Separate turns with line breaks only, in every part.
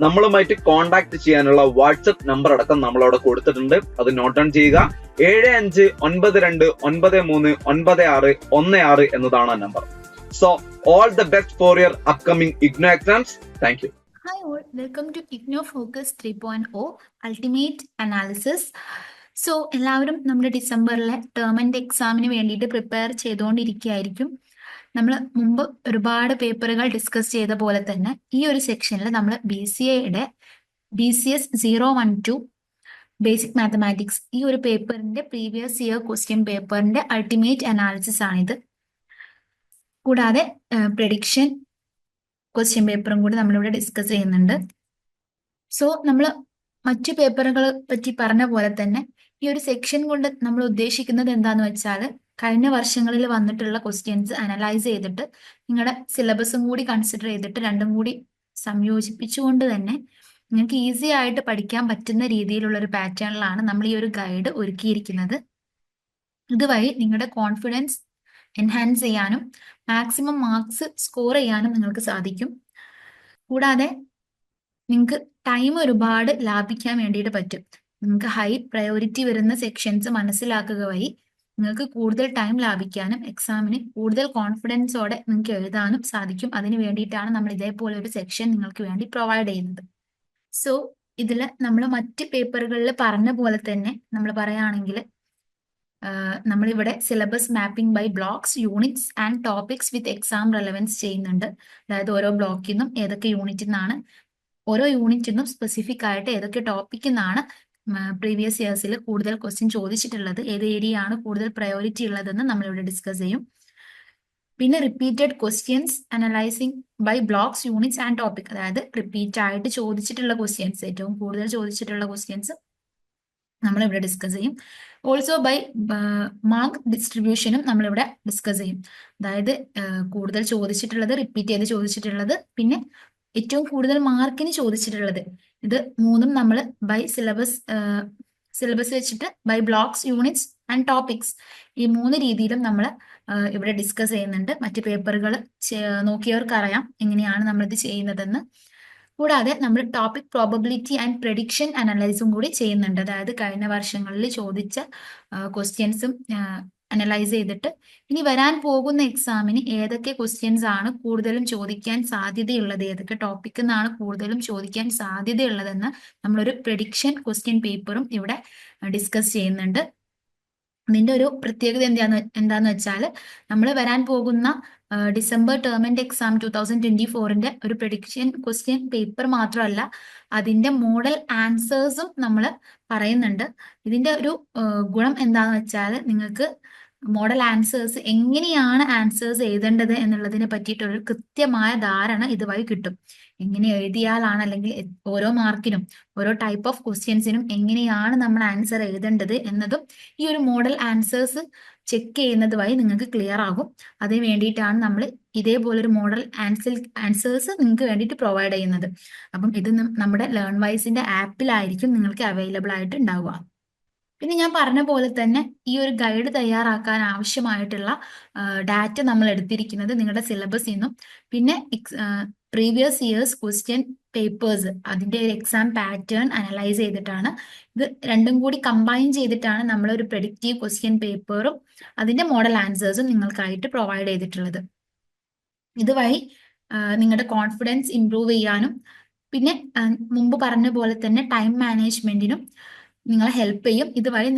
നമ്മളുമായിട്ട് കോൺടാക്ട് ചെയ്യാനുള്ള WhatsApp number അടക്കം നമ്മൾ അവിടെ കൊടുത്തിട്ടുണ്ട്. അത് നോട്ട് ഡൗൺ ചെയ്യുക. ഏഴ് അഞ്ച് ഒൻപത് രണ്ട് ഒൻപത് മൂന്ന് ഒൻപത് ആറ് ഒന്ന് ആറ് എന്നതാണ് ആ number so all the best for your upcoming IGNOU exams thank you
Hi all, welcome to IGNO Focus 3.0 Ultimate Analysis. So എല്ലാവരും നമ്മുടെ ഡിസംബറിലെ ടേം ആൻഡ് എക്സാമിന് വേണ്ടിയിട്ട് പ്രിപ്പയർ ചെയ്തുകൊണ്ടിരിക്കുകയായിരിക്കും. നമ്മൾ മുമ്പ് ഒരുപാട് പേപ്പറുകൾ ഡിസ്കസ് ചെയ്ത പോലെ തന്നെ ഈ ഒരു സെക്ഷനിൽ നമ്മൾ ബി സി എയുടെ B C S zero one two basic mathematics ഈ ഒരു പേപ്പറിന്റെ പ്രീവിയസ് ഇയർ ക്വസ്റ്റ്യൻ പേപ്പറിന്റെ അൾട്ടിമേറ്റ് അനാലിസിസ് ആണിത്. കൂടാതെ പ്രഡിക്ഷൻ ക്വസ്റ്റ്യൻ പേപ്പറും കൂടി നമ്മളിവിടെ ഡിസ്കസ് ചെയ്യുന്നുണ്ട്. സോ നമ്മൾ മറ്റു പേപ്പറുകളെ പറ്റി പറഞ്ഞ പോലെ തന്നെ ഈ ഒരു സെക്ഷൻ കൊണ്ട് നമ്മൾ ഉദ്ദേശിക്കുന്നത് എന്താന്ന് വെച്ചാൽ കഴിഞ്ഞ വർഷങ്ങളിൽ വന്നിട്ടുള്ള ക്വസ്റ്റ്യൻസ് അനലൈസ് ചെയ്തിട്ട് നിങ്ങളുടെ സിലബസും കൂടി കൺസിഡർ ചെയ്തിട്ട് രണ്ടും കൂടി സംയോജിപ്പിച്ചുകൊണ്ട് തന്നെ നിങ്ങൾക്ക് ഈസി ആയിട്ട് പഠിക്കാൻ പറ്റുന്ന രീതിയിലുള്ള ഒരു പാറ്റേണിലാണ് നമ്മൾ ഈ ഒരു ഗൈഡ് ഒരുക്കിയിരിക്കുന്നത്. ഇതുവഴി നിങ്ങളുടെ കോൺഫിഡൻസ് എൻഹാൻസ് ചെയ്യാനും മാക്സിമം മാർക്സ് സ്കോർ ചെയ്യാനും നിങ്ങൾക്ക് സാധിക്കും. കൂടാതെ നിങ്ങൾക്ക് ടൈം ഒരുപാട് ലാഭിക്കാൻ വേണ്ടിയിട്ട് പറ്റും. നിങ്ങൾക്ക് ഹൈ പ്രയോറിറ്റി വരുന്ന സെക്ഷൻസ് മനസ്സിലാക്കുക വഴി നിങ്ങൾക്ക് കൂടുതൽ ടൈം ലാഭിക്കാനും എക്സാമിന് കൂടുതൽ കോൺഫിഡൻസോടെ നിങ്ങൾക്ക് എഴുതാനും സാധിക്കും. അതിന് വേണ്ടിയിട്ടാണ് നമ്മൾ ഇതേപോലെ ഒരു സെക്ഷൻ നിങ്ങൾക്ക് വേണ്ടി പ്രൊവൈഡ് ചെയ്യുന്നത്. സോ ഇതിൽ നമ്മൾ മറ്റ് പേപ്പറുകളിൽ പറഞ്ഞ പോലെ തന്നെ നമ്മൾ പറയുകയാണെങ്കിൽ നമ്മളിവിടെ syllabus mapping by blocks units and topics with exam relevance ചെയ്യുന്നുണ്ട്. അതായത് ഓരോ ബ്ലോക്കിൽ നിന്നും ഏതൊക്കെ യൂണിറ്റിൽ നിന്നാണ് ഓരോ യൂണിറ്റിൽ നിന്നും സ്പെസിഫിക് ആയിട്ട് ഏതൊക്കെ ടോപ്പിക്കിൽ നിന്നാണ് പ്രീവിയസ് ഇയേഴ്സിൽ കൂടുതൽ ക്വസ്റ്റ്യൻ ചോദിച്ചിട്ടുള്ളത് ഏത് ഏരിയ ആണ് കൂടുതൽ പ്രയോറിറ്റി ഉള്ളതെന്ന് നമ്മളിവിടെ ഡിസ്കസ് ചെയ്യും. പിന്നെ repeated questions analysing by blocks units and topic അതായത് റിപ്പീറ്റ് ആയിട്ട് ചോദിച്ചിട്ടുള്ള ക്വസ്റ്റ്യൻസ് ഏറ്റവും കൂടുതൽ ചോദിച്ചിട്ടുള്ള ക്വസ്റ്റ്യൻസ് നമ്മളിവിടെ ഡിസ്കസ് ചെയ്യും. ഓൾസോ ബൈ മാർക്ക് ഡിസ്ട്രിബ്യൂഷനും നമ്മളിവിടെ ഡിസ്കസ് ചെയ്യും. അതായത് കൂടുതൽ ചോദിച്ചിട്ടുള്ളത് റിപ്പീറ്റ് ചെയ്ത് ചോദിച്ചിട്ടുള്ളത് പിന്നെ ഏറ്റവും കൂടുതൽ മാർക്കിന് ചോദിച്ചിട്ടുള്ളത് ഇത് മൂന്നും നമ്മൾ ബൈ സിലബസ് സിലബസ് വെച്ചിട്ട് by blocks units and topics ഈ മൂന്ന് രീതിയിലും നമ്മൾ ഇവിടെ ഡിസ്കസ് ചെയ്യുന്നുണ്ട്. മറ്റ് പേപ്പറുകൾ നോക്കിയവർക്ക് അറിയാം എങ്ങനെയാണ് നമ്മളിത് ചെയ്യുന്നതെന്ന്. കൂടാതെ നമ്മൾ ടോപ്പിക് പ്രോബബിലിറ്റി ആൻഡ് പ്രഡിക്ഷൻ അനലൈസും കൂടി ചെയ്യുന്നുണ്ട്. അതായത് കഴിഞ്ഞ വർഷങ്ങളിൽ ചോദിച്ച ക്വസ്റ്റ്യൻസും അനലൈസ് ചെയ്തിട്ട് ഇനി വരാൻ പോകുന്ന എക്സാമിന് ഏതൊക്കെ ക്വസ്റ്റ്യൻസ് ആണ് കൂടുതലും ചോദിക്കാൻ സാധ്യതയുള്ളത്? ഏതൊക്കെ ടോപ്പിക്കിൽ നിന്നാണ് കൂടുതലും ചോദിക്കാൻ സാധ്യതയുള്ളതെന്ന് നമ്മളൊരു പ്രഡിക്ഷൻ ക്വസ്റ്റ്യൻ പേപ്പറും ഇവിടെ ഡിസ്കസ് ചെയ്യുന്നുണ്ട്. ഇതിന്റെ ഒരു പ്രത്യേകത എന്താന്ന് എന്താന്ന് വെച്ചാൽ നമ്മൾ വരാൻ പോകുന്ന December term and exam two thousand twenty ഫോറിന്റെ ഒരു പ്രഡിക്ഷൻ ക്വസ്റ്റ്യൻ പേപ്പർ മാത്രമല്ല അതിന്റെ മോഡൽ ആൻസേഴ്സും നമ്മൾ പറയുന്നുണ്ട്. ഇതിന്റെ ഒരു ഗുണം എന്താന്ന് വെച്ചാൽ നിങ്ങൾക്ക് മോഡൽ ആൻസേഴ്സ് എങ്ങനെയാണ് ആൻസേഴ്സ് എഴുതേണ്ടത് എന്നുള്ളതിനെ പറ്റിയിട്ടൊരു കൃത്യമായ ധാരണ ഇതുവഴി കിട്ടും. എങ്ങനെ എഴുതിയാലാണ് അല്ലെങ്കിൽ ഓരോ മാർക്കിനും ഓരോ ടൈപ്പ് ഓഫ് ക്വസ്റ്റ്യൻസിനും എങ്ങനെയാണ് നമ്മൾ ആൻസർ എഴുതേണ്ടത് എന്നതും ഈ ഒരു മോഡൽ ആൻസേഴ്സ് ചെക്ക് ചെയ്യുന്നത് വഴി നിങ്ങൾക്ക് ക്ലിയർ ആകും. അതിന് വേണ്ടിയിട്ടാണ് നമ്മൾ ഇതേപോലെ ഒരു മോഡൽ ആൻസർ ആൻസേഴ്സ് നിങ്ങൾക്ക് വേണ്ടിയിട്ട് പ്രൊവൈഡ് ചെയ്യുന്നത്. അപ്പം ഇത് നമ്മുടെ ലേൺ വൈസിന്റെ ആപ്പിലായിരിക്കും നിങ്ങൾക്ക് അവൈലബിൾ ആയിട്ട് ഉണ്ടാവുക. പിന്നെ ഞാൻ പറഞ്ഞ പോലെ തന്നെ ഈ ഒരു ഗൈഡ് തയ്യാറാക്കാൻ ആവശ്യമായിട്ടുള്ള ഡാറ്റ നമ്മൾ എടുത്തിരിക്കുന്നത് നിങ്ങളുടെ സിലബസിൽ നിന്നും. പിന്നെ പ്രീവിയസ് ഇയേഴ്സ് ക്വസ്റ്റ്യൻ പേപ്പേഴ്സ് അതിന്റെ ഒരു എക്സാം പാറ്റേൺ അനലൈസ് ചെയ്തിട്ടാണ്. ഇത് രണ്ടും കൂടി കമ്പൈൻ ചെയ്തിട്ടാണ് നമ്മൾ ഒരു പ്രഡിക്റ്റീവ് ക്വസ്റ്റ്യൻ പേപ്പറും അതിന്റെ മോഡൽ ആൻസേഴ്സും നിങ്ങൾക്കായിട്ട് പ്രൊവൈഡ് ചെയ്തിട്ടുള്ളത്. ഇതുവഴി നിങ്ങളുടെ കോൺഫിഡൻസ് ഇംപ്രൂവ് ചെയ്യാനും പിന്നെ മുമ്പ് പറഞ്ഞ പോലെ തന്നെ ടൈം മാനേജ്മെന്റിനും നിങ്ങളെ ഹെൽപ്പ് ചെയ്യും. ഇതുവഴി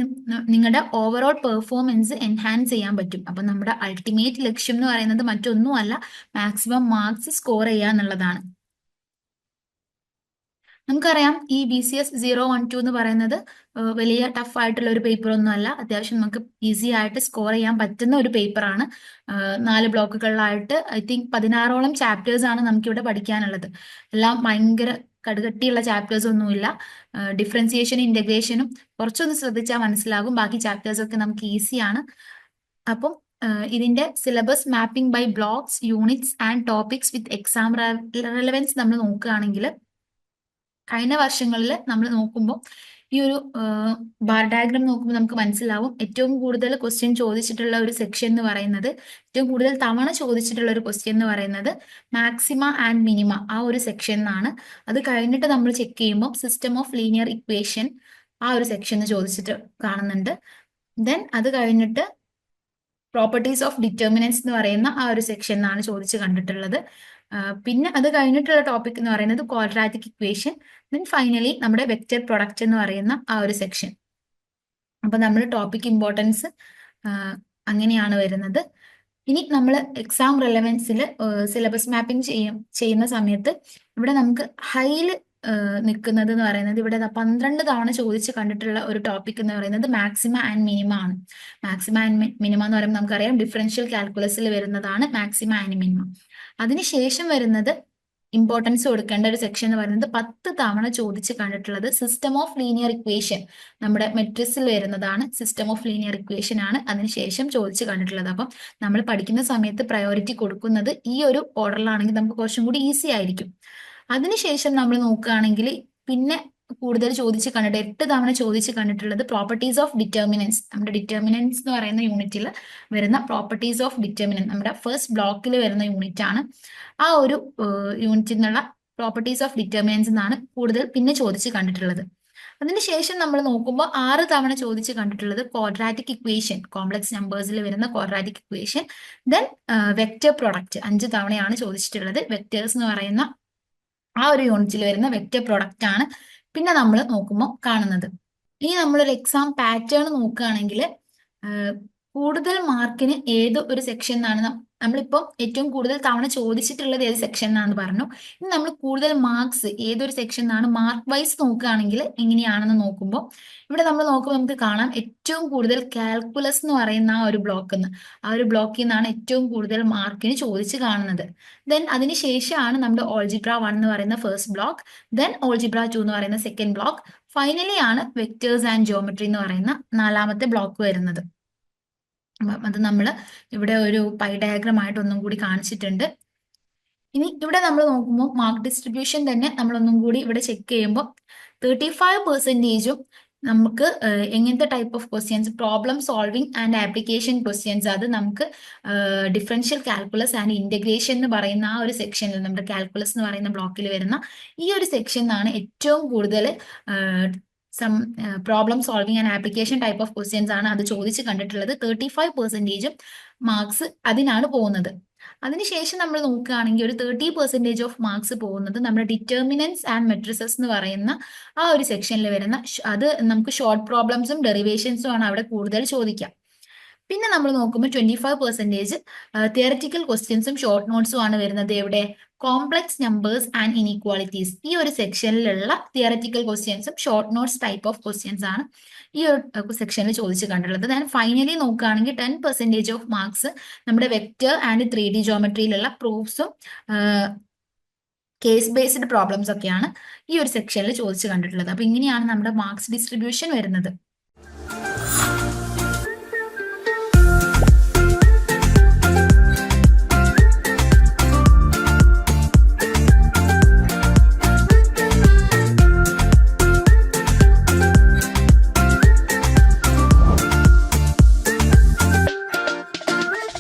നിങ്ങളുടെ ഓവറോൾ പെർഫോമൻസ് എൻഹാൻസ് ചെയ്യാൻ പറ്റും. അപ്പൊ നമ്മുടെ അൾട്ടിമേറ്റ് ലക്ഷ്യം എന്ന് പറയുന്നത് മറ്റൊന്നുമല്ല മാക്സിമം മാർക്സ് സ്കോർ ചെയ്യുക എന്നുള്ളതാണ്. നമുക്കറിയാം ഈ B C S zero one two എന്ന് പറയുന്നത് വലിയ ടഫ് ആയിട്ടുള്ള ഒരു പേപ്പർ ഒന്നും അല്ല. അത്യാവശ്യം നമുക്ക് ഈസി ആയിട്ട് സ്കോർ ചെയ്യാൻ പറ്റുന്ന ഒരു പേപ്പറാണ് നാല് ബ്ലോക്കുകളിലായിട്ട് ഐ തിങ്ക് പതിനാറോളം ചാപ്റ്റേഴ്സ് ആണ് നമുക്കിവിടെ പഠിക്കാനുള്ളത്. എല്ലാം ഭയങ്കര കടുകട്ടിയുള്ള ചാപ്റ്റേഴ്സ് ഒന്നുമില്ല. ഡിഫറൻസിയേഷനും ഇന്റഗ്രേഷനും കുറച്ചൊന്ന് ശ്രദ്ധിച്ചാൽ മനസ്സിലാകും. ബാക്കി ചാപ്റ്റേഴ്സ് ഒക്കെ നമുക്ക് ഈസിയാണ് അപ്പം ഇതിന്റെ syllabus mapping by blocks units and topics with exam relevance നമ്മൾ നോക്കുകയാണെങ്കിൽ കഴിഞ്ഞ വർഷങ്ങളിൽ നമ്മൾ നോക്കുമ്പോൾ ഈ ഒരു ബാർ ഡയഗ്രാം നോക്കുമ്പോൾ നമുക്ക് മനസ്സിലാവും. ഏറ്റവും കൂടുതൽ ക്വസ്റ്റ്യൻ ചോദിച്ചിട്ടുള്ള ഒരു സെക്ഷൻ എന്ന് പറയുന്നത് ഏറ്റവും കൂടുതൽ തവണ ചോദിച്ചിട്ടുള്ള ഒരു ക്വസ്റ്റ്യൻ എന്ന് പറയുന്നത് മാക്സിമ ആൻഡ് മിനിമ ആ ഒരു സെക്ഷൻ എന്നാണ്. അത് കഴിഞ്ഞിട്ട് നമ്മൾ ചെക്ക് ചെയ്യുമ്പോൾ സിസ്റ്റം ഓഫ് ലീനിയർ ഇക്വേഷൻ ആ ഒരു സെക്ഷൻ ചോദിച്ചിട്ട് കാണുന്നുണ്ട്. ദെൻ അത് കഴിഞ്ഞിട്ട് പ്രോപ്പർട്ടീസ് ഓഫ് ഡിറ്റർമിനൻസ് എന്ന് പറയുന്ന ആ ഒരു സെക്ഷൻ എന്നാണ് ചോദിച്ച് കണ്ടിട്ടുള്ളത്. പിന്നെ അത് കഴിഞ്ഞിട്ടുള്ള ടോപ്പിക് എന്ന് പറയുന്നത് ക്വാഡ്രാറ്റിക് ഇക്വേഷൻ ദെൻ ഫൈനലി നമ്മുടെ വെക്റ്റർ പ്രൊഡക്റ്റ് എന്ന് പറയുന്ന ആ ഒരു സെക്ഷൻ അപ്പൊ നമ്മൾ ടോപ്പിക് ഇമ്പോർട്ടൻസ് അങ്ങനെയാണ് വരുന്നത്. ഇനി നമ്മൾ എക്സാം റെലവൻസിൽ സിലബസ് മാപ്പിംഗ് ചെയ്യും ചെയ്യുന്ന സമയത്ത് ഇവിടെ നമുക്ക് ഹൈയിൽ നിൽക്കുന്നത് എന്ന് പറയുന്നത് ഇവിടെ പന്ത്രണ്ട് തവണ ചോദിച്ച് കണ്ടിട്ടുള്ള ഒരു ടോപ്പിക് എന്ന് പറയുന്നത് മാക്സിമ ആൻഡ് മിനിമ ആണ്. മാക്സിമ ആൻഡ് മിനിമ എന്ന് പറയുമ്പോൾ നമുക്കറിയാം ഡിഫറൻഷ്യൽ കാൽക്കുലസിൽ വരുന്നതാണ് മാക്സിമ ആൻഡ് മിനിമ അതിനുശേഷം വരുന്നത് ഇമ്പോർട്ടൻസ് കൊടുക്കേണ്ട ഒരു സെക്ഷൻ എന്ന് പറയുന്നത് പത്ത് തവണ ചോദിച്ച് കണ്ടിട്ടുള്ളത് സിസ്റ്റം ഓഫ് ലീനിയർ ഇക്വേഷൻ നമ്മുടെ മെട്രിക്സിൽ വരുന്നതാണ് സിസ്റ്റം ഓഫ് ലീനിയർ ഇക്വേഷൻ ആണ് അതിനുശേഷം ചോദിച്ച് കണ്ടിട്ടുള്ളത്. അപ്പം നമ്മൾ പഠിക്കുന്ന സമയത്ത് പ്രയോറിറ്റി കൊടുക്കുന്നത് ഈ ഒരു ഓർഡറിലാണെങ്കിൽ നമുക്ക് കുറച്ചും കൂടി ഈസി ആയിരിക്കും. അതിനുശേഷം നമ്മൾ നോക്കുകയാണെങ്കിൽ പിന്നെ കൂടുതൽ ചോദിച്ച് കണ്ടിട്ട് എട്ട് തവണ ചോദിച്ച് കണ്ടിട്ടുള്ളത് പ്രോപ്പർട്ടീസ് ഓഫ് ഡിറ്റർമിനൻസ് നമ്മുടെ ഡിറ്റർമിനൻസ് എന്ന് പറയുന്ന യൂണിറ്റിൽ വരുന്ന പ്രോപ്പർട്ടീസ് ഓഫ് ഡിറ്റർമിനൻസ് നമ്മുടെ ഫസ്റ്റ് ബ്ലോക്കിൽ വരുന്ന യൂണിറ്റ് ആണ്. ആ ഒരു യൂണിറ്റിൽ നിന്നുള്ള പ്രോപ്പർട്ടീസ് ഓഫ് ഡിറ്റർമിനൻസ് എന്നാണ് കൂടുതൽ പിന്നെ ചോദിച്ച് കണ്ടിട്ടുള്ളത്. അതിനുശേഷം നമ്മൾ നോക്കുമ്പോൾ ആറ് തവണ ചോദിച്ച് കണ്ടിട്ടുള്ളത് ക്വാഡ്രാറ്റിക് ഇക്വേഷൻ കോംപ്ലക്സ് നമ്പേഴ്സിൽ വരുന്ന quadratic equation then vector product അഞ്ച് തവണയാണ് ചോദിച്ചിട്ടുള്ളത്. വെക്ടേഴ്സ് എന്ന് പറയുന്ന ആ ഒരു യൂണിറ്റിൽ വരുന്ന വെക്റ്റർ പ്രൊഡക്റ്റ് ആണ്. പിന്നെ നമ്മൾ നോക്കുമ്പോൾ കാണുന്നത്. ഇനി നമ്മളൊരു എക്സാം പാറ്റേൺ നോക്കുകയാണെങ്കിൽ കൂടുതൽ മാർക്കിന് ഏത് ഒരു സെക്ഷൻ എന്നാണ് നമ്മളിപ്പോൾ ഏറ്റവും കൂടുതൽ തവണ ചോദിച്ചിട്ടുള്ളത് ഏത് സെക്ഷൻ എന്നാണെന്ന് പറഞ്ഞു. ഇനി നമ്മൾ കൂടുതൽ മാർക്സ് ഏതൊരു സെക്ഷൻ എന്നാണ് മാർക്ക് വൈസ് നോക്കുകയാണെങ്കിൽ എങ്ങനെയാണെന്ന് നോക്കുമ്പോൾ ഇവിടെ നമ്മൾ നോക്കുമ്പോൾ നമുക്ക് കാണാം ഏറ്റവും കൂടുതൽ കാൽക്കുലസ് എന്ന് പറയുന്ന ആ ഒരു ബ്ലോക്ക് എന്ന് ആ ഒരു ബ്ലോക്കിൽ നിന്നാണ് ഏറ്റവും കൂടുതൽ മാർക്കിന് ചോദിച്ച് കാണുന്നത്. ദെൻ അതിന് ശേഷമാണ് നമ്മുടെ ഓൾജിബ്ര വൺ എന്ന് പറയുന്ന first block then algebra two എന്ന് പറയുന്ന സെക്കൻഡ് ബ്ലോക്ക് ഫൈനലി ആണ് വെക്ടേഴ്സ് ആൻഡ് ജോമെട്രി എന്ന് പറയുന്ന നാലാമത്തെ ബ്ലോക്ക് വരുന്നത്. അപ്പം അത് നമ്മൾ ഇവിടെ ഒരു പൈ ഡയഗ്രാം ആയിട്ട് ഒന്നും കൂടി കാണിച്ചിട്ടുണ്ട്. ഇനി ഇവിടെ നമ്മൾ നോക്കുമ്പോൾ മാർക്ക് ഡിസ്ട്രിബ്യൂഷൻ തന്നെ നമ്മൾ ഒന്നും കൂടി ഇവിടെ ചെക്ക് ചെയ്യുമ്പോൾ തേർട്ടി ഫൈവ് പെർസെന്റേജും നമുക്ക് എങ്ങനത്തെ type of questions problem solving and application questions അത് നമുക്ക് ഡിഫറൻഷ്യൽ കാൽക്കുലസ് ആൻഡ് ഇന്റഗ്രേഷൻ എന്ന് പറയുന്ന ആ ഒരു സെക്ഷനിൽ നമ്മുടെ കാൽക്കുലസ് എന്ന് പറയുന്ന ബ്ലോക്കിൽ വരുന്ന ഈ ഒരു സെക്ഷനാണ് ഏറ്റവും കൂടുതൽ some problem solving and application type of questions ആണ് അത് ചോദിച്ച് കണ്ടിട്ടുള്ളത്. തേർട്ടി ഫൈവ് പെർസെന്റേജും മാർക്സ് അതിനാണ് പോകുന്നത്. അതിനുശേഷം നമ്മൾ നോക്കുകയാണെങ്കിൽ ഒരു തേർട്ടി പെർസെന്റേജ് ഓഫ് മാർക്സ് പോകുന്നത് നമ്മുടെ ഡിറ്റർമിനൻസ് ആൻഡ് മെട്രിസസ് എന്ന് പറയുന്ന ആ ഒരു സെക്ഷനിൽ വരുന്ന അത് നമുക്ക് ഷോർട്ട് പ്രോബ്ലംസും ഡെറിവേഷൻസും ആണ് അവിടെ കൂടുതൽ ചോദിക്കുക പിന്നെ നമ്മൾ നോക്കുമ്പോൾ ട്വന്റി ഫൈവ് പെർസെന്റേജ് തിയററ്റിക്കൽ ക്വസ്റ്റ്യൻസും ഷോർട്ട് നോട്ട്സും ആണ് വരുന്നത് എവിടെ? കോംപ്ലക്സ് നമ്പേഴ്സ് ആൻഡ് ഇനീക്വാളിറ്റീസ് ഈ ഒരു സെക്ഷനിലുള്ള തിയററ്റിക്കൽ ക്വസ്റ്റ്യൻസും short notes type of questions ആണ് ഈ ഒരു സെക്ഷനിൽ ചോദിച്ച് കണ്ടിട്ടുള്ളത്. ദാൻ ഫൈനലി നോക്കുകയാണെങ്കിൽ ടെൻ പെർസെന്റേജ് ഓഫ് മാർക്സ് നമ്മുടെ വെക്റ്റർ ആൻഡ് ത്രീ ഡി ജോമെട്രിയിലുള്ള പ്രൂഫ്സും കേസ് ബേസ്ഡ് പ്രോബ്ലംസ് ഒക്കെയാണ് ഈ ഒരു സെക്ഷനിൽ ചോദിച്ച് കണ്ടിട്ടുള്ളത്. അപ്പൊ ഇങ്ങനെയാണ് നമ്മുടെ മാർക്സ് ഡിസ്ട്രിബ്യൂഷൻ വരുന്നത്.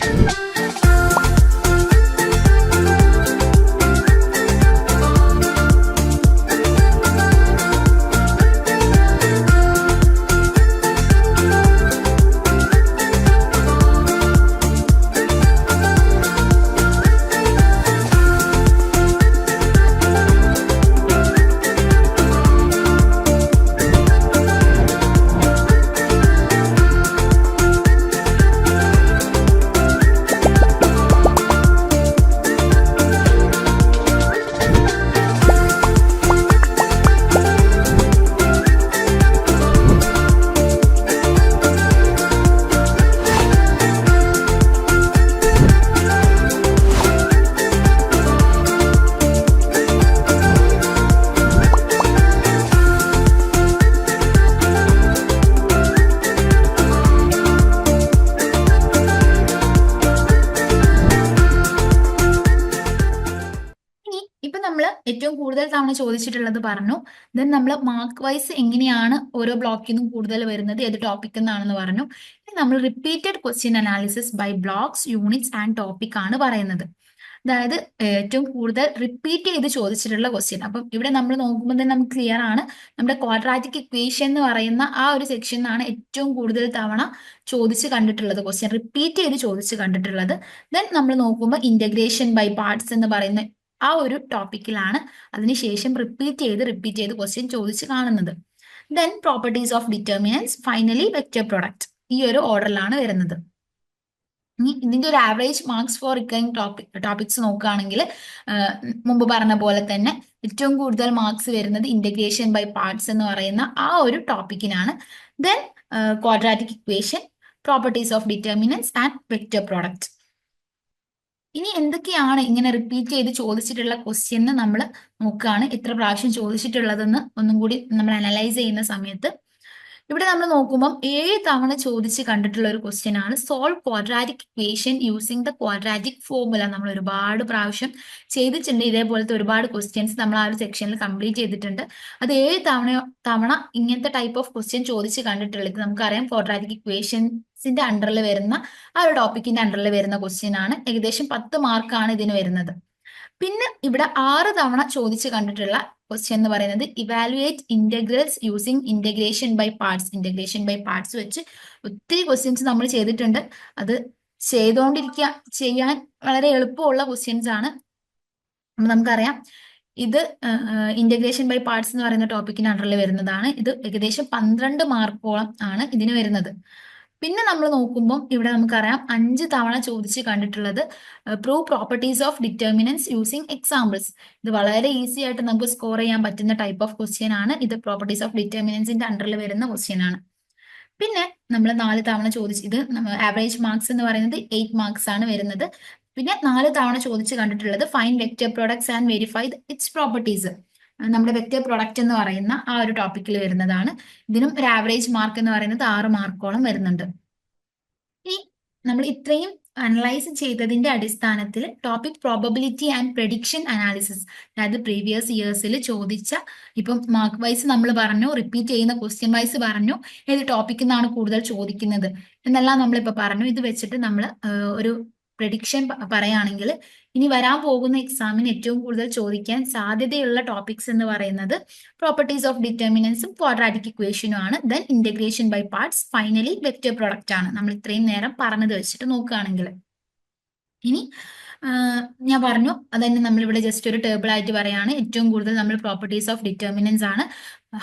Bye. കൂടുതൽ ചോദിച്ചിട്ടുള്ളത് പറഞ്ഞു. ദെൻ നമ്മൾ മാർക്ക് വൈസ് എങ്ങനെയാണ് ഓരോ ബ്ലോക്കിൽ നിന്നും കൂടുതൽ വരുന്നത് ഏത് ടോപ്പിക് എന്നാണെന്ന് പറഞ്ഞു. നമ്മൾ repeated question analysis by blocks units and topic ആണ് പറയുന്നത്. അതായത് ഏറ്റവും കൂടുതൽ റിപ്പീറ്റ് ചെയ്ത് ചോദിച്ചിട്ടുള്ള ക്വസ്റ്റ്യൻ അപ്പം ഇവിടെ നമ്മൾ നോക്കുമ്പോൾ തന്നെ നമുക്ക് ക്ലിയർ ആണ്. നമ്മുടെ ക്വാഡ്രാറ്റിക് ഇക്വേഷൻ എന്ന് പറയുന്ന ആ ഒരു സെക്ഷനാണ് ഏറ്റവും കൂടുതൽ തവണ ചോദിച്ച് കണ്ടിട്ടുള്ളത് ക്വസ്റ്റ്യൻ റിപ്പീറ്റ് ചെയ്ത് ചോദിച്ച് കണ്ടിട്ടുള്ളത്. ദെൻ നമ്മൾ നോക്കുമ്പോൾ ഇന്റഗ്രേഷൻ ബൈ പാർട്സ് എന്ന് പറയുന്ന ആ ഒരു ടോപ്പിക്കിലാണ് അതിനുശേഷം റിപ്പീറ്റ് ചെയ്ത് റിപ്പീറ്റ് ചെയ്ത് ക്വസ്റ്റ്യൻ ചോദിച്ച് കാണുന്നത്. Then properties of determinants finally vector product ഈ ഒരു ഓർഡറിലാണ് വരുന്നത്. ഇനി ഇതിന്റെ ഒരു average marks for recurring topic topics നോക്കുകയാണെങ്കിൽ മുമ്പ് പറഞ്ഞ പോലെ തന്നെ ഏറ്റവും കൂടുതൽ മാർക്സ് വരുന്നത് ഇന്റഗ്രേഷൻ ബൈ പാർട്സ് എന്ന് പറയുന്ന ആ ഒരു ടോപ്പിക്കിനാണ് then quadratic equation properties of determinants and vector product ഇനി എന്തൊക്കെയാണ് ഇങ്ങനെ റിപ്പീറ്റ് ചെയ്ത് ചോദിച്ചിട്ടുള്ള ക്വസ്റ്റ്യൻ നമ്മൾ നോക്കുകയാണ് എത്ര പ്രാവശ്യം ചോദിച്ചിട്ടുള്ളതെന്ന് ഒന്നും കൂടി നമ്മൾ അനലൈസ് ചെയ്യുന്ന സമയത്ത് ഇവിടെ നമ്മൾ നോക്കുമ്പോൾ ഏഴ് തവണ ചോദിച്ച് കണ്ടിട്ടുള്ള ഒരു ക്വസ്റ്റ്യൻ ആണ്. Solve quadratic equation using the quadratic formula നമ്മൾ ഒരുപാട് പ്രാവശ്യം ചെയ്തിട്ടുണ്ട്. ഇതേപോലത്തെ ഒരുപാട് ക്വസ്റ്റ്യൻസ് നമ്മൾ ആ ഒരു സെക്ഷനിൽ കംപ്ലീറ്റ് ചെയ്തിട്ടുണ്ട്. അത് ഏഴ് തവണ തവണ ഇങ്ങനത്തെ ടൈപ്പ് ഓഫ് ക്വസ്റ്റ്യൻ ചോദിച്ച് കണ്ടിട്ടുള്ളത് നമുക്കറിയാം ക്വാഡ്രാറ്റിക് ഇക്വേഷൻസിന്റെ അണ്ടറിൽ വരുന്ന ആ ഒരു ടോപ്പിക്കിന്റെ അണ്ടറിൽ വരുന്ന ക്വസ്റ്റ്യൻ ആണ്. ഏകദേശം പത്ത് മാർക്കാണ് ഇതിന് വരുന്നത്. പിന്നെ ഇവിടെ ആറ് തവണ ചോദിച്ചു കണ്ടിട്ടുള്ള ക്വസ്റ്റ്യൻ എന്ന് പറയുന്നത് evaluate integrals using integration by parts integration by parts വെച്ച് ഒത്തിരി ക്വസ്റ്റ്യൻസ് നമ്മൾ ചെയ്തിട്ടുണ്ട്. അത് ചെയ്തുകൊണ്ടിരിക്കുക ചെയ്യാൻ വളരെ എളുപ്പമുള്ള ക്വസ്റ്റ്യൻസ് ആണ്. നമുക്കറിയാം. ഇത് ഇന്റഗ്രേഷൻ ബൈ പാർട്സ് എന്ന് പറയുന്ന ടോപ്പിക്കിന് അണ്ടറിൽ വരുന്നതാണ്. ഇത് ഏകദേശം പന്ത്രണ്ട് മാർക്കോളം ആണ് ഇതിന് വരുന്നത്. പിന്നെ നമ്മൾ നോക്കുമ്പോൾ ഇവിടെ നമുക്കറിയാം അഞ്ച് തവണ ചോദിച്ച് കണ്ടിട്ടുള്ളത് prove properties of determinants using examples ഇത് വളരെ ഈസി ആയിട്ട് നമുക്ക് സ്കോർ ചെയ്യാൻ പറ്റുന്ന ടൈപ്പ് ഓഫ് ക്വസ്റ്റ്യൻ ആണ്. ഇത് പ്രോപ്പർട്ടീസ് ഓഫ് ഡിറ്റർമിനൻസിന്റെ അണ്ടറിൽ വരുന്ന ക്വസ്റ്റ്യൻ ആണ്. പിന്നെ നമ്മൾ നാല് തവണ ചോദിച്ച് ഇത് ആവറേജ് മാർക്സ് എന്ന് പറയുന്നത് എയ്റ്റ് മാർക്സ് ആണ് വരുന്നത്. പിന്നെ നാല് തവണ ചോദിച്ച് കണ്ടിട്ടുള്ളത് find vector products and verify its properties നമ്മുടെ വെക്റ്റർ പ്രൊഡക്റ്റ് എന്ന് പറയുന്ന ആ ഒരു ടോപ്പിക്കിൽ വരുന്നതാണ്. ഇതിനും ഒരു ആവറേജ് മാർക്ക് എന്ന് പറയുന്നത് ആറ് മാർക്കോളം വരുന്നുണ്ട്. ഇനി നമ്മൾ ഇത്രയും അനലൈസ് ചെയ്തതിന്റെ അടിസ്ഥാനത്തിൽ topic probability and prediction analysis അതായത് പ്രീവിയസ് ഇയേഴ്സിൽ ചോദിച്ച ഇപ്പം മാർക്ക് വൈസ് നമ്മൾ പറഞ്ഞു റിപ്പീറ്റ് ചെയ്യുന്ന ക്വസ്റ്റ്യൻ വൈസ് പറഞ്ഞു ഏത് ടോപ്പിക്കിൽ നിന്നാണ് കൂടുതൽ ചോദിക്കുന്നത്. എന്നെല്ലാം നമ്മളിപ്പോൾ പറഞ്ഞു. ഇത് വെച്ചിട്ട് നമ്മൾ ഒരു പ്രഡിക്ഷൻ പറയുകയാണെങ്കിൽ ഇനി വരാൻ പോകുന്ന എക്സാമിന് ഏറ്റവും കൂടുതൽ ചോദിക്കാൻ സാധ്യതയുള്ള ടോപ്പിക്സ് എന്ന് പറയുന്നത് പ്രോപ്പർട്ടീസ് ഓഫ് ഡിറ്റർമിനൻസും ക്വാഡ്രാറ്റിക് ഇക്വേഷനും ആണ്. Then integration by parts finally vector product ആണ്. നമ്മൾ ഇത്രയും നേരം പറഞ്ഞത് വെച്ചിട്ട് നോക്കുകയാണെങ്കിൽ. ഇനി ഞാൻ പറഞ്ഞു അതന്നെ നമ്മളിവിടെ ജസ്റ്റ് ഒരു ടേബിൾ ആയിട്ട് പറയാണ്. ഏറ്റവും കൂടുതൽ നമ്മൾ പ്രോപ്പർട്ടീസ് ഓഫ് ഡിറ്റർമിനൻസ് ആണ്.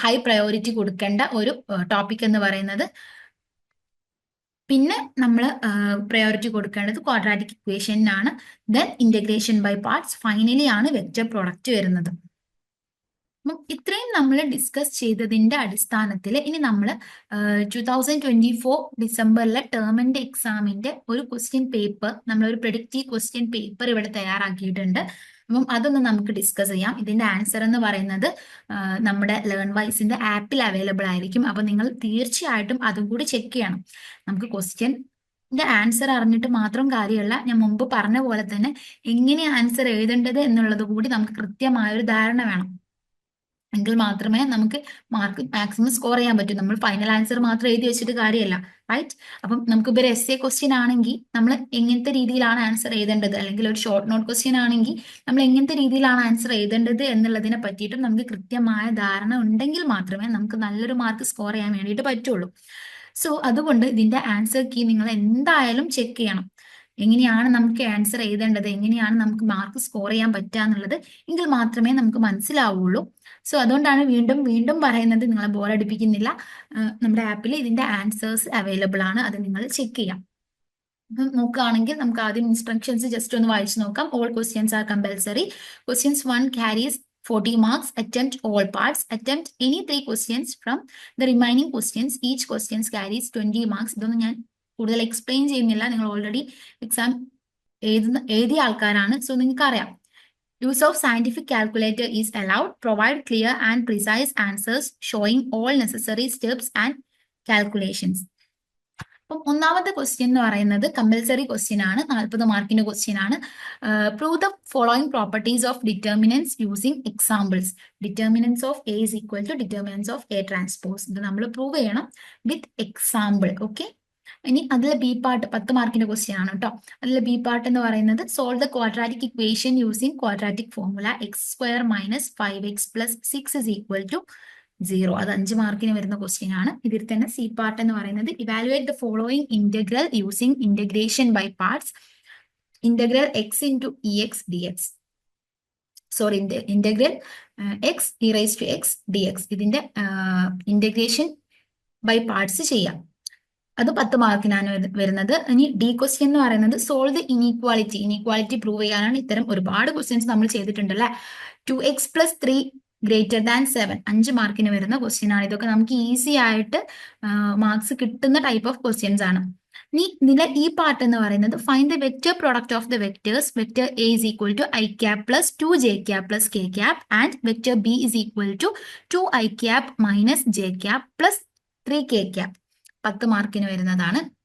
ഹൈ പ്രയോറിറ്റി കൊടുക്കേണ്ട ഒരു ടോപ്പിക് എന്ന് പറയുന്നത്. പിന്നെ നമ്മൾ പ്രയോറിറ്റി കൊടുക്കേണ്ടത് quadratic ഇക്വേഷനാണ് then integration by parts finally ആണ് വെക്റ്റർ പ്രൊഡക്റ്റ് വരുന്നത്. അപ്പം ഇത്രയും നമ്മൾ ഡിസ്കസ് ചെയ്തതിന്റെ അടിസ്ഥാനത്തിൽ ഇനി നമ്മൾ ടു തൗസൻഡ് ട്വന്റി ഫോർ ഡിസംബറിലെ ടേമിന്റെ എക്സാമിന്റെ ഒരു ക്വസ്റ്റ്യൻ പേപ്പർ നമ്മൾ ഒരു പ്രിഡിക്റ്റീവ് ക്വസ്റ്റ്യൻ പേപ്പർ ഇവിടെ തയ്യാറാക്കിയിട്ടുണ്ട്. അപ്പം അതൊന്ന് നമുക്ക് ഡിസ്കസ് ചെയ്യാം. ഇതിന്റെ ആൻസർ എന്ന് പറയുന്നത് നമ്മുടെ ലേൺ വൈസിന്റെ ആപ്പിൽ അവൈലബിൾ ആയിരിക്കും. അപ്പൊ നിങ്ങൾ തീർച്ചയായിട്ടും അതും കൂടി ചെക്ക് ചെയ്യണം. നമുക്ക് ക്വസ്റ്റ്യന്റെ ആൻസർ അറിഞ്ഞിട്ട് മാത്രം കാര്യമല്ല ഞാൻ മുമ്പ് പറഞ്ഞ പോലെ തന്നെ എങ്ങനെ ആൻസർ എഴുതേണ്ടത് എന്നുള്ളത് കൂടി നമുക്ക് കൃത്യമായ ഒരു ധാരണ വേണം. എങ്കിൽ മാത്രമേ നമുക്ക് മാർക്ക് മാക്സിമം സ്കോർ ചെയ്യാൻ പറ്റൂ. നമ്മൾ ഫൈനൽ ആൻസർ മാത്രം എഴുതി വെച്ചിട്ട് കാര്യമല്ല റൈറ്റ് അപ്പം നമുക്ക് ഇപ്പോൾ ഒരു എസ് എ ക്വസ്റ്റ്യൻ ആണെങ്കിൽ നമ്മൾ എങ്ങനത്തെ രീതിയിലാണ് ആൻസർ എഴുതേണ്ടത്? അല്ലെങ്കിൽ ഒരു ഷോർട്ട് നോട്ട് ക്വസ്റ്റ്യൻ ആണെങ്കിൽ നമ്മൾ എങ്ങനത്തെ രീതിയിലാണ് ആൻസർ എഴുതേണ്ടത് എന്നുള്ളതിനെ പറ്റിയിട്ടും നമുക്ക് കൃത്യമായ ധാരണ ഉണ്ടെങ്കിൽ മാത്രമേ നമുക്ക് നല്ലൊരു മാർക്ക് സ്കോർ ചെയ്യാൻ വേണ്ടിയിട്ട് പറ്റുള്ളൂ. സോ അതുകൊണ്ട് ഇതിന്റെ ആൻസർ കീ നിങ്ങൾ എന്തായാലും ചെക്ക് ചെയ്യണം. എങ്ങനെയാണ് നമുക്ക് ആൻസർ എഴുതേണ്ടത്? എങ്ങനെയാണ് നമുക്ക് മാർക്ക് സ്കോർ ചെയ്യാൻ പറ്റുക എന്നുള്ളത് എങ്കിൽ മാത്രമേ നമുക്ക് മനസ്സിലാവുള്ളൂ. സോ അതുകൊണ്ടാണ് വീണ്ടും വീണ്ടും പറയുന്നത് നിങ്ങളെ ബോറടിപ്പിക്കുന്നില്ല നമ്മുടെ ആപ്പിൽ ഇതിന്റെ ആൻസേഴ്സ് അവൈലബിൾ ആണ്. അത് നിങ്ങൾ ചെക്ക് ചെയ്യാം. അപ്പം നോക്കുകയാണെങ്കിൽ നമുക്ക് ആദ്യം ഇൻസ്ട്രക്ഷൻസ് ജസ്റ്റ് ഒന്ന് വായിച്ചു നോക്കാം. All questions are compulsory questions one carries forty marks attempt all parts attempt any three questions from the remaining questions each questions carries twenty marks ഇതൊന്നും ഞാൻ കൂടുതൽ എക്സ്പ്ലെയിൻ ചെയ്യുന്നില്ല. നിങ്ങൾ ഓൾറെഡി എക്സാം എഴുതുന്ന എഴുതിയ ആൾക്കാരാണ്. സോ നിങ്ങൾക്ക് അറിയാം use of scientific calculator is allowed. Provide clear and precise answers showing all necessary steps and calculations. അപ്പം ഒന്നാമത്തെ ക്വസ്റ്റ്യൻ എന്ന് പറയുന്നത് കമ്പൽസറി ക്വസ്റ്റ്യൻ ആണ്. നാൽപ്പത് മാർക്കിന്റെ ക്വസ്റ്റ്യൻ ആണ്. Prove the following properties of determinants using examples determinants of A is equal to determinants of A transpose ഇത് നമ്മൾ പ്രൂവ് ചെയ്യണം വിത്ത് എക്സാമ്പിൾ ഓക്കെ ഇനി അതിലെ ബി പാർട്ട് പത്ത് മാർക്കിന്റെ ക്വസ്റ്റ്യൻ ആണ് കേട്ടോ അതിലെ ബി പാർട്ട് എന്ന് പറയുന്നത് solve the quadratic equation using quadratic formula x square minus five x plus six is equal to zero അത് അഞ്ച് മാർക്കിന് വരുന്ന ക്വസ്റ്റ്യൻ ആണ്. ഇതിൽ തന്നെ സി പാർട്ട് എന്ന് പറയുന്നത് evaluate the following integral using integration by parts integral x into e x d x sorry integral x e raise to x d x ഇതിന്റെ ഇന്റഗ്രേഷൻ ബൈ പാർട്സ് ചെയ്യാം. അത് പത്ത് മാർക്കിനാണ് വരുന്നത്. ഇനി ഡി ക്വസ്റ്റ്യൻ എന്ന് പറയുന്നത് solve the inequality inequality prove ചെയ്യാനാണ് ഇത്തരം ഒരുപാട് ക്വസ്റ്റ്യൻസ് നമ്മൾ ചെയ്തിട്ടുണ്ട് അല്ലെ two x plus three greater than seven അഞ്ച് മാർക്കിന് വരുന്ന ക്വസ്റ്റ്യൻ ആണ്. ഇതൊക്കെ നമുക്ക് ഈസി ആയിട്ട് മാർക്സ് കിട്ടുന്ന ടൈപ്പ് ഓഫ് ക്വസ്റ്റ്യൻസ് ആണ്. ഇനി നില ഈ പാർട്ട് എന്ന് പറയുന്നത് find the vector product of the vectors vector A is equal to i cap plus two j cap plus k cap and vector B is equal to two i cap minus j cap plus three k cap പത്ത് മാർക്കിന് വരുന്നതാണ്.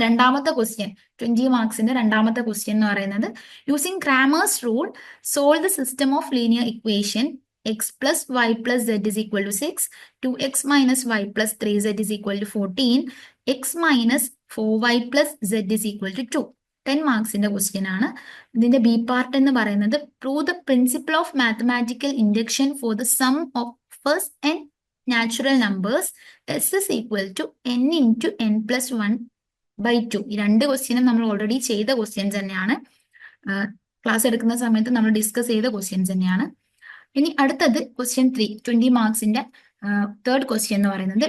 രണ്ടാമത്തെ question twenty മാർക്സിന്റെ രണ്ടാമത്തെ question എന്ന് പറയുന്നത് using Cramer's rule solve the system of linear equation x plus y plus z is equal to six two x minus y plus three z is equal to fourteen x minus four y plus z is equal to two ten മാർക്സിന്റെ question ആണ്. ഇതിന്റെ B part എന്ന് പറയുന്നത് prove the principle of mathematical induction for the sum of first n natural numbers S is equal to n into n plus one by two ഈ രണ്ട് ക്വസ്റ്റ്യനും നമ്മൾ already ചെയ്ത question തന്നെയാണ്. ക്ലാസ് എടുക്കുന്ന സമയത്ത് നമ്മൾ ഡിസ്കസ് ചെയ്ത ക്വസ്റ്റ്യൻ തന്നെയാണ്. ഇനി അടുത്തത് ക്വസ്റ്റ്യൻ ത്രീ ട്വന്റി മാർക്സിന്റെ തേർഡ് ക്വസ്റ്റ്യൻ എന്ന് പറയുന്നത്.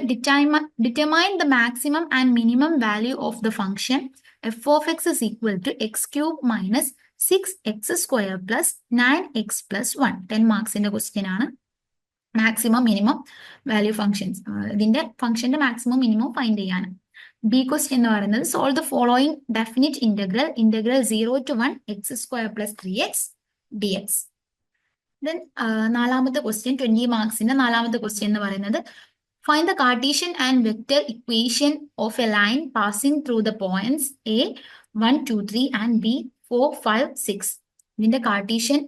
Determine the maximum and minimum value of the function f of x is equal to x cube minus six x square plus nine x plus one ten മാർക്സിന്റെ question ആണ്. Maximum minimum value functions ഇതിന്റെ ഫംഗ്ഷന്റെ maximum minimum find ചെയ്യാണ്. B question എന്ന് പറയുന്നത് solve the following definite integral integral zero to one x square plus three x d x then നാലാമത്തെ question twenty മാർക്സിന്റെ നാലാമത്തെ question എന്ന് പറയുന്നത് find the Cartesian and vector equation of a line passing through the points A one two three and B four five six ഇതിന്റെ Cartesian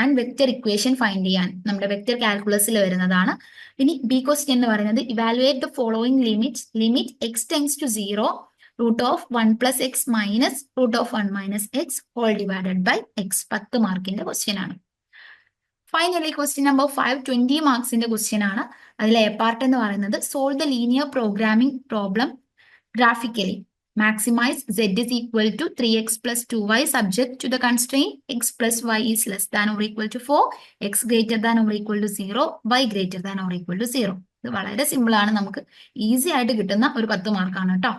and vector equation find ചെയ്യാൻ നമ്മുടെ vector കാൽക്കുലസിൽ വരുന്നതാണ്. ഇനി B question എന്ന് പറയുന്നത് evaluate the following limit limit x tends to zero root of one plus x minus root of one minus x whole divided by x പത്ത് മാർക്കിന്റെ question ആണ്. Finally question number five twenty മാർക്സിന്റെ question ആണ്. അതിലെ A part എന്ന് പറയുന്നത് solve the linear programming problem graphically maximize z is equal to 3x plus 2y subject to the constraint x plus y is less than or equal to 4, x greater than or equal to 0, y greater than or equal to 0. ഇത് വളരെ simple ആണ് നമുക്ക് easy ആയിട്ട് കിട്ടുന്ന ഒരു പത്ത് മാർക്കാണ് കേട്ടോ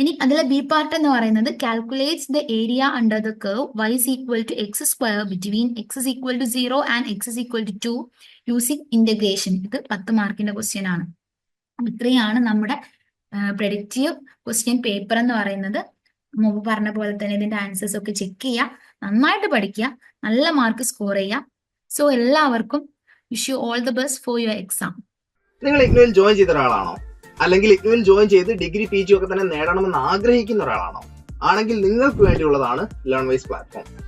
ഇനി അതിലെ ബി പാർട്ട് എന്ന് പറയുന്നത് calculates the area under the curve y is equal to x square between x is equal to 0 and x is equal to 2 using integration. ഇത് പത്ത് മാർക്കിന്റെ ക്വസ്റ്റ്യൻ ആണ് ഇത്രയാണ് നമ്മുടെ പ്രഡിക്റ്റീവ് ക്വസ്റ്റ്യൻ പേപ്പർ എന്ന് പറയുന്നത്. മുമ്പ് പറഞ്ഞ പോലെ തന്നെ ഇതിന്റെ ആൻസേഴ്സ് ഒക്കെ ചെക്ക് ചെയ്യുക നന്നായിട്ട് പഠിക്കുക. നല്ല മാർക്ക് സ്കോർ ചെയ്യുക സോ എല്ലാവർക്കും wish you all the best for your exam
നിങ്ങൾ ഇഗ്നുവിൽ ജോയിൻ ചെയ്ത ഒരാളാണോ? അല്ലെങ്കിൽ ഇഗ്നുവിൽ ജോയിൻ ചെയ്ത് ഡിഗ്രി പി ജി ഒക്കെ തന്നെ നേടണമെന്ന് ആഗ്രഹിക്കുന്ന ഒരാളാണോ? ആണെങ്കിൽ നിങ്ങൾക്ക് വേണ്ടിയുള്ളതാണ് ലേൺ വൈസ് പ്ലാറ്റ്ഫോം